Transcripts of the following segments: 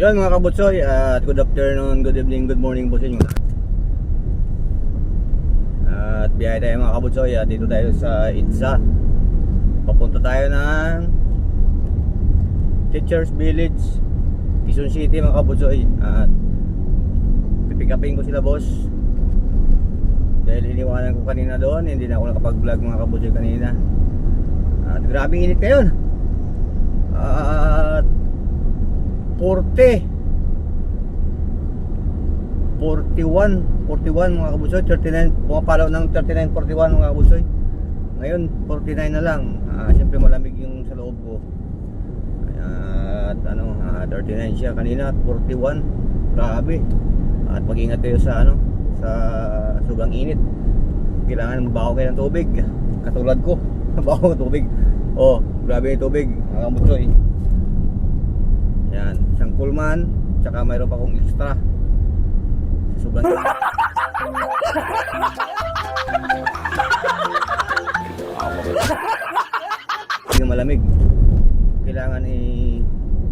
Yun mga kabutsoy, at good afternoon, good evening, good morning po sa inyo. At biyahe tayo mga kabutsoy, at dito tayo sa Itza. Papunta tayo ng Teachers Village, Quezon City mga kabutsoy. At pipikapin ko sila boss. Dahil iniwanan ko kanina doon, hindi na ako nakapag-vlog mga kabutsoy kanina. At grabe init ngayon. At 40 41 41 mga kabusoy. 39 pumapalaw ng 39 41 mga kabusoy. Ngayon 49 na lang. Ah, siyempre malamig yung sa loob ko. At ano ah, 39 siya kanina 41 grabe. At mag-ingat kayo sa ano sa sobrang init. Kailangan mabaho kayo ng tubig. Katulad ko mabaho ng tubig. Oh grabe yung tubig mga kabusoy yan, isang pullman, tsaka mayroon pa akong extra. Sobrang Hindi malamig. Kailangan i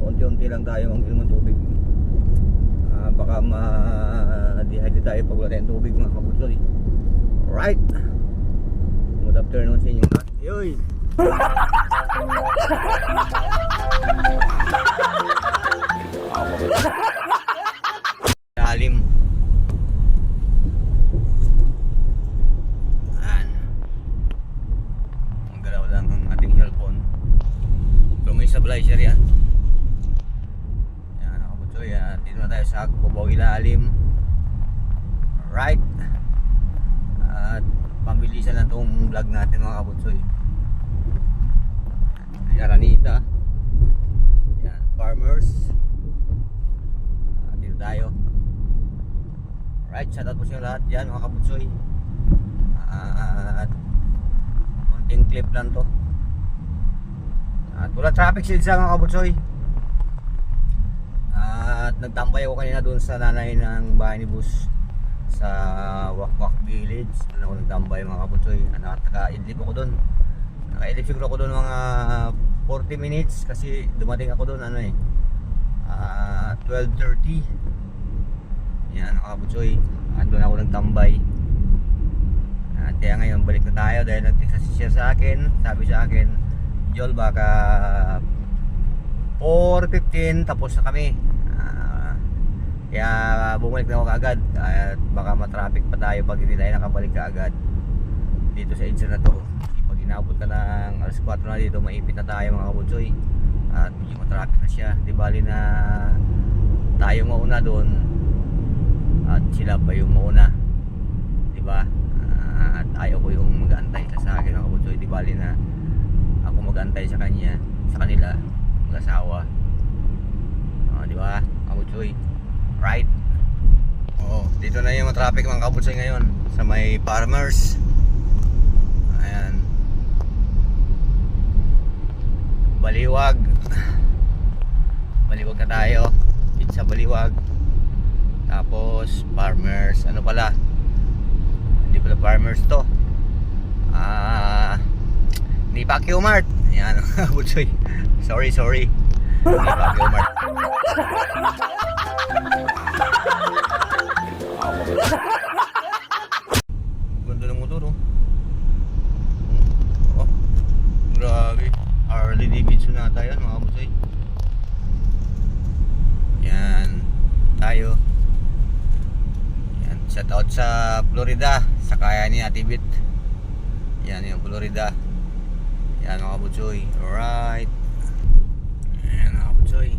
unti-unti lang tayo ang inom ng tubig. Ah, baka ma-dehydrate tayo pag wala tayong tubig mga kabutsoy. Right. Good afternoon sa inyo. Yoy. na tayo sa Cubao Ilalim. Right. At pambilisan lang tong vlog natin mga kabutsoy. Yaranita. Yan, farmers. Ah, dito tayo. Right, shoutout po sa inyo lahat dyan mga kabutsoy. At konting clip lang to. At wala traffic shield sa mga kabutsoy. At nagtambay ako kanina doon sa nanay ng bahay ni Bus sa Wakwak Village. Doon ako nagtambay mga kabutsoy. Nakaka-idlip ako doon. Naka-idlip siguro ako doon mga 40 minutes kasi dumating ako doon ano eh ah 12.30 yan nakabutsoy at doon ako nagtambay at kaya ngayon balik na tayo dahil nag-text si sa akin sabi sa akin Jol baka 4.15 tapos na kami Ah, kaya bumalik na ako kaagad. At baka matraffic pa tayo pag hindi tayo nakabalik kaagad. Dito sa EDSA na to. Pag inabot ka ng alas 4 na dito maipit na tayo mga kabutsoy at medyo matraffic na siya. Di bali na tayo mauna doon. At sila pa yung mauna. Di ba? Ah, at ayaw ko yung mag-antay sa akin mga kabutsoy di bali na ako mag-antay sa kanya sa kanila mag-asawa di ba kabutsoy right Oh, dito na yung traffic mga kabutsoy ngayon sa may farmers Ayan. Baliwag. Baliwag na tayo. Pizza Baliwag. Tapos farmers. Ano pala? Hindi pala farmers to. Ah, ni Pacquiao Mart. Ayan, Butsoy. Sorry, sorry. Ni Pacquiao Mart. Ganda ng motor, oh. Oh, grabe. Harley Davidson nata yan mga kabusoy. Yan. Tayo. Yan. Shout out sa Florida. Sa kaya ni Ate Bit. Yan yung Florida. Yan mga kabusoy. Alright. Yan mga kabusoy.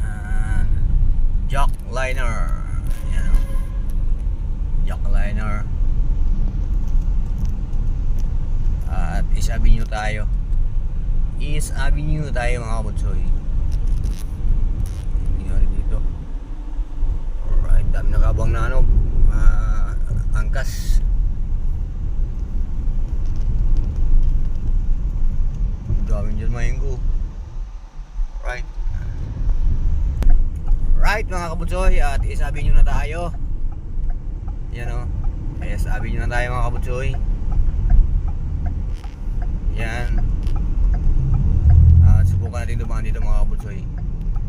Yan. Jock Liner. Yan o. Jock Liner. At East Avenue tayo. East Avenue tayo mga kabutsoy. Nangyari dito. Alright, dami nakabang na ano. ah, angkas. Dami dyan mainggo. Right. Right mga kabutsoy at East Avenue na tayo. Yan o. East Avenue na tayo mga kabutsoy. Yan. At dito mga kabutsoy.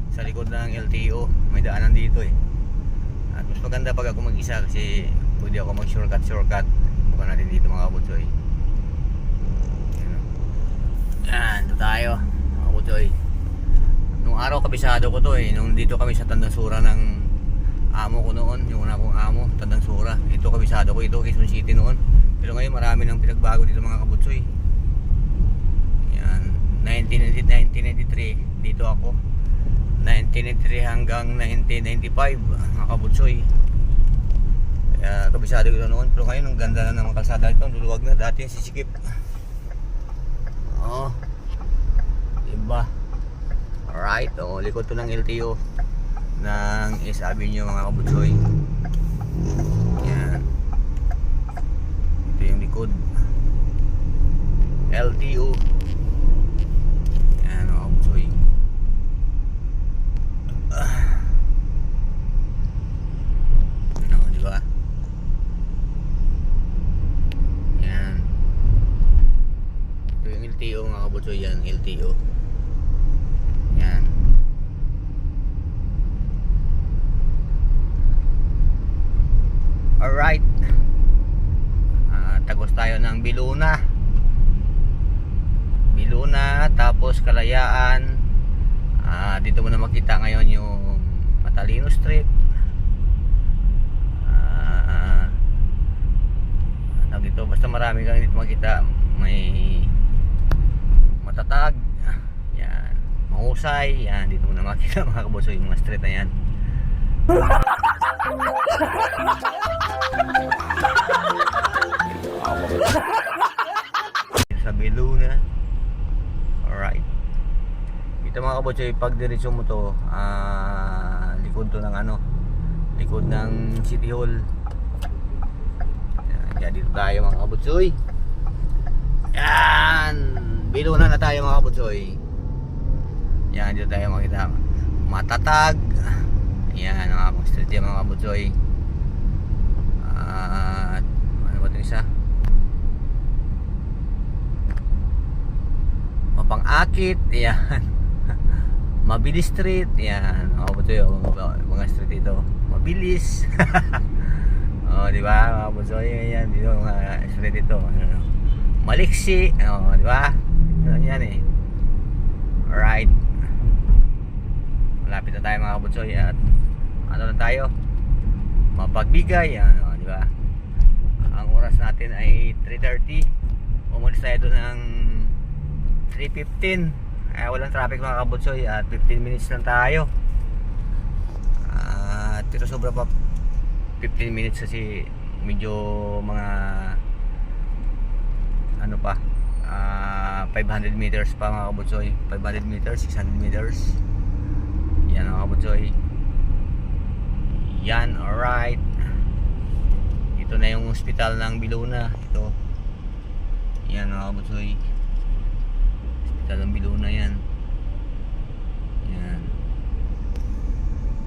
Sa likod ng LTO, may daanan dito eh. At mas maganda pag ako mag-isa kasi pwede ako mag-shortcut shortcut. Bukan natin dito mga kabutsoy. Yan, oh. Yan, tayo mga kabutsoy. Nung araw kabisado ko to eh, nung dito kami sa Tandansura ng amo ko noon, yung una kong amo, Tandansura. Ito kabisado ko, ito Quezon City noon. Pero ngayon marami nang pinagbago dito mga kabutsoy. Yan, 1990 1993 dito ako. 1993 hanggang 1995 mga kabutsoy. Kaya kabisado ko noon. Pero ngayon ang ganda na ng kalsada ito. Luluwag na dati sisikip. Oo. Diba? Alright. O, likod to ng LTO ng S Avenue mga kabutsoy. Yan. Ito yung likod. LTO. Yan mga kabutsoy. Ah. Ano, di ba? Yan. Yung LTO mga kabutsoy yan, LTO. Yan. Alright. Ah, tagos tayo ng Biluna. Biluna, tapos Kalayaan. Ah, dito mo na makita ngayon yung Matalino Street. Ah, ano dito, basta marami kang dito makita. May matatag. Yan. Mahusay. Yan, dito mo na makita mga kabuso yung mga street na yan. sa Beluna. Alright. Ito mga kabutsoy, pag diretso mo to, ah, likod to ng ano, likod ng City Hall. Yan, dito tayo mga kabutsoy. Yan! Beluna na tayo mga kabutsoy. Yan, dito tayo makita. Matatag. Yan, street yan mga kabutsoy. At, ano ba ito isa? Mapang-akit, yan. Mabilis street, yan. Oh, yung mga, street dito. Mabilis. oh, di ba? Mga butoy, yan. Dito, mga street dito. Ano, maliksi. Oh, di ba? Ano yan eh. Alright. Malapit na tayo mga kabutsoy at ano na tayo? Mapagbigay, ano, di ba? Ang oras natin ay 3.30. Umalis tayo doon ng 3.15 eh, walang traffic mga kabutsoy at 15 minutes lang tayo. At pero sobra pa 15 minutes kasi medyo mga ano pa ah, 500 meters pa mga kabutsoy. 500 meters, 600 meters. Yan mga kabutsoy. Yan alright. Ito na yung hospital ng Biluna. Ito. Yan mga kabutsoy Hospital ng Biluna yan. Yan.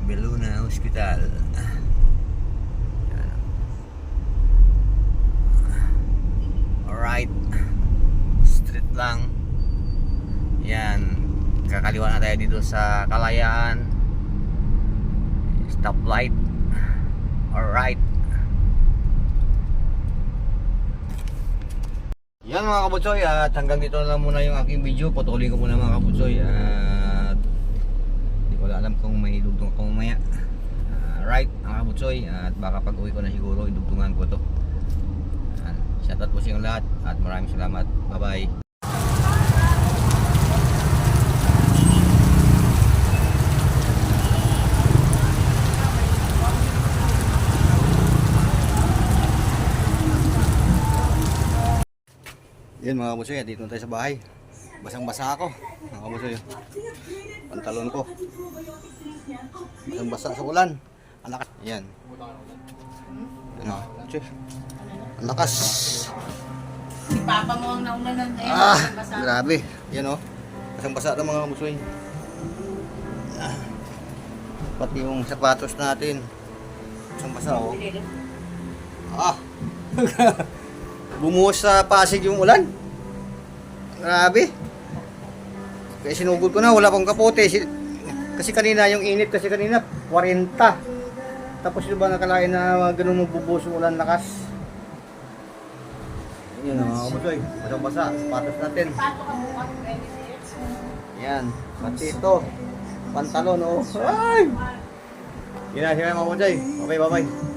Biluna Hospital. Yan. Alright. Street lang. Yan. Kakaliwa na tayo dito sa Kalayaan. Stoplight. Alright. Yan mga kabutsoy at hanggang dito na lang muna yung aking video. Patuloy ko muna mga kabutsoy at hindi ko alam kung may dugtong ako mamaya. Uh, right mga kabutsoy at baka pag uwi ko na siguro idugtungan ko to. Shoutout po sa lahat at maraming salamat. Bye bye. Yan mga kabusoy, dito na tayo sa bahay. Basang basa ako. Mga kabusoy. Pantalon ko. Basang basa sa ulan. Ang lakas. Yan. Ano? Che. Ang lakas. Si Papa mo ang nauna ng eh. Ah, grabe. Yan oh. Basang basa na mga kabusoy. Ah. Pati yung sapatos natin. Basang basa oh. Ah. Bumuhos sa Pasig yung ulan. Grabe. Kaya sinugod ko na, wala pang kapote. Si- Kasi kanina yung init kasi kanina 40. Tapos yung ba nakalain na ganun magbubuso ulan lakas. Yun o, mga kabusoy. Basang-basa. Sapatos natin. Yan. Pati ito. Pantalon oh. Ay! Yun na, sige mga kabusoy. Bye-bye, bye-bye.